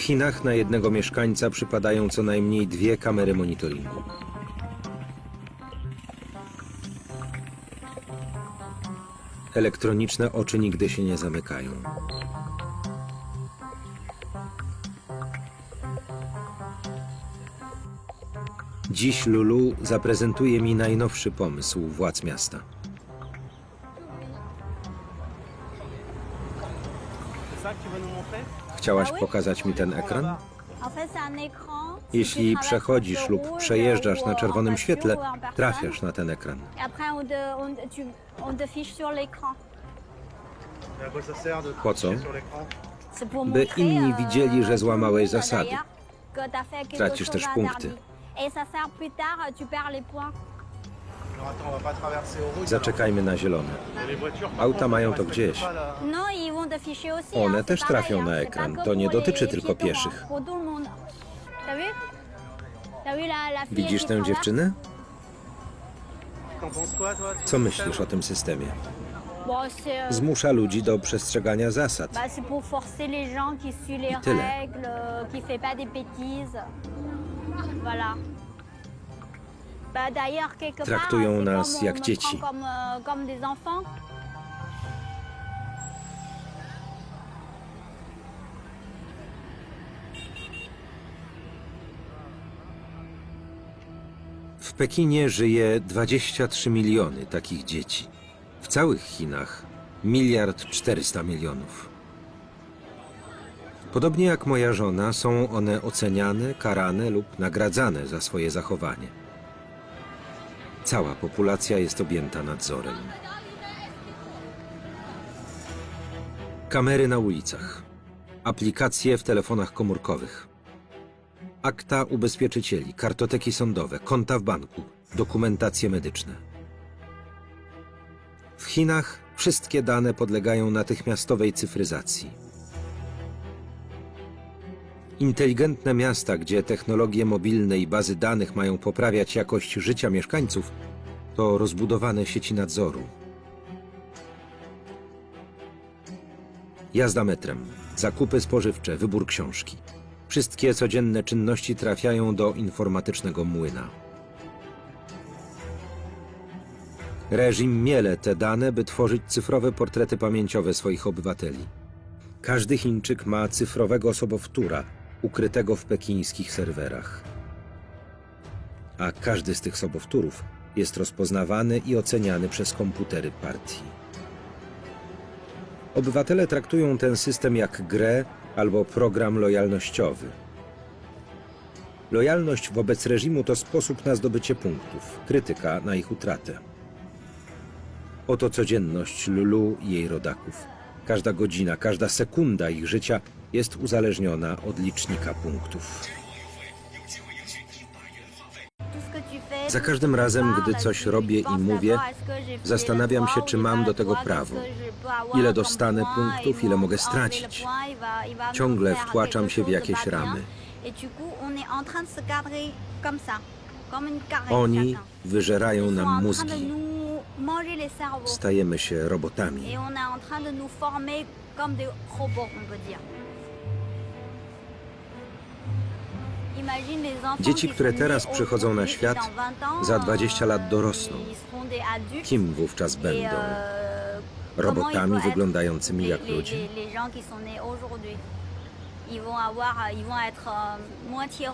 Chinach na jednego mieszkańca przypadają co najmniej dwie kamery monitoringu. Elektroniczne oczy nigdy się nie zamykają. Dziś Lulu zaprezentuje mi najnowszy pomysł władz miasta. C'est tu Chciałaś pokazać mi ten ekran? Jeśli przechodzisz lub przejeżdżasz na czerwonym świetle, trafiasz na ten ekran. Po co? By inni widzieli, że złamałeś zasady. Tracisz też punkty. Zaczekajmy na zielone. Auta mają to gdzieś. aussi. One też trafią na ekran. pas To nie dotyczy tylko pieszych. Widzisz tę dziewczynę? Co myślisz o tym systemie? Zmusza ludzi do przestrzegania zasad. bah, c'est Traktują nas jak dzieci. euh. W Pekinie żyje 23 miliony takich dzieci. W całych Chinach miliard 400 milionów. Podobnie jak moja żona, są one oceniane, karane lub nagradzane za swoje zachowanie. Cała populacja jest objęta nadzorem. Kamery na ulicach, aplikacje w telefonach komórkowych, akta ubezpieczycieli, kartoteki sądowe, konta w banku, dokumentacje medyczne. W Chinach wszystkie dane podlegają natychmiastowej cyfryzacji. Inteligentne miasta, gdzie technologie mobilne i bazy danych mają poprawiać jakość życia mieszkańców, to rozbudowane sieci nadzoru. Jazda metrem, zakupy spożywcze, wybór książki. Wszystkie codzienne czynności trafiają do informatycznego młyna. Reżim miele te dane, by tworzyć cyfrowe portrety pamięciowe swoich obywateli. Każdy Chińczyk ma cyfrowego sobowtóra ukrytego w pekińskich serwerach. A każdy z tych sobowtórów jest rozpoznawany i oceniany przez komputery partii. Obywatele traktują ten system jak grę albo program lojalnościowy. Lojalność wobec reżimu to sposób na zdobycie punktów, krytyka na ich utratę. Oto codzienność Lulu i jej rodaków. Każda godzina, każda sekunda ich życia jest uzależniona od licznika punktów. Za każdym razem, gdy coś robię i mówię, zastanawiam się, czy mam do tego prawo. Ile dostanę punktów, ile mogę stracić. Ciągle wtłaczam się w jakieś ramy. Oni wyżerają nam mózgi. Stajemy się robotami. Dzieci, które teraz przychodzą na świat, dans 20 ans, za 20 lat euh, dorosną. Kim wówczas będą? euh, Robotami wyglądającymi jak ludzie? Ils vont avoir, ils vont être euh, moitié